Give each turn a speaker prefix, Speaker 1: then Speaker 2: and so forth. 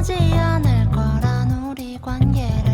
Speaker 1: 변하지 않을 거란 우리 관계를